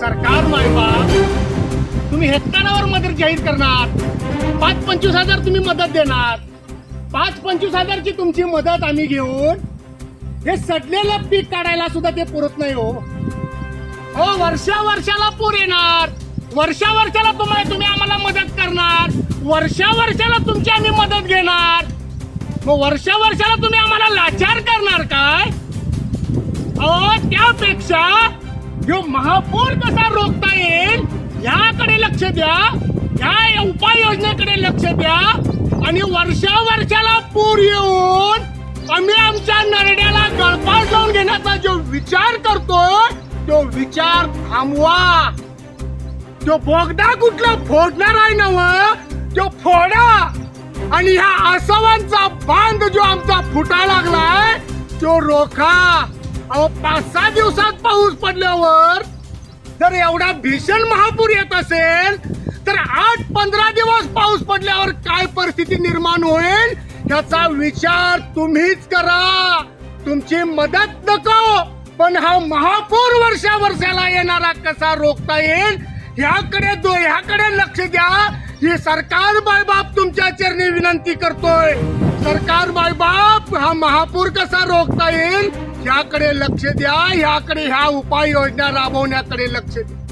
सरकार मायबाप तुम्ही हेक्टरावर मदत जाहीर करणार. पाच पंचवीस हजार तुम्ही मदत देणार. पाच पंचवीस हजारची तुमची मदत आम्ही घेऊन हे सडलेलं पीक काढायला सुद्धा ते पुरत नाही हो. हो वर्षा वर्षाला पूर येणार. वर्षा वर्षाला तुम्हाला तुम्ही आम्हाला मदत करणार. वर्षा वर्षाला तुमची आम्ही मदत घेणार. मग वर्षा वर्षाला तुम्ही आम्हाला लाचार करणार काय? अहो त्यापेक्षा जो महापूर कसा रोखता येईल? याकडे लक्ष द्या. या उपाययोजनेकडे लक्ष द्या. आणि वर्षा वर्षाला पूर येऊन आम्ही आमच्या नरड्याला गळपास लावून घेण्याचा जो विचार करतो तो विचार थांबवा. तो बोगदा कुठला फोडणार आहे ना तो फोडा. आणि ह्या आसवांचा बांध जो आमचा फुटा लागलाय तो रोखा. अहो पाच सहा दिवसात पाऊस पडल्यावर जर एवढा भीषण महापूर येत असेल तर आठ पंधरा दिवस पाऊस पडल्यावर काय परिस्थिती निर्माण होईल ह्याचा विचार तुम्हीच करा. तुमची मदत नको पण हा महापूर वर्षा वर्षाला येणारा कसा रोखता येईल ह्याकडे दो ह्याकडे लक्ष द्या. ही सरकार बायबाप तुमच्या चरणी विनंती करतोय. सरकार बाय हा महापूर कसा रोखता येईल? ह्याकडे लक्ष द्या ह्याकडे ह्या उपाययोजना राबवण्याकडे लक्ष द्या.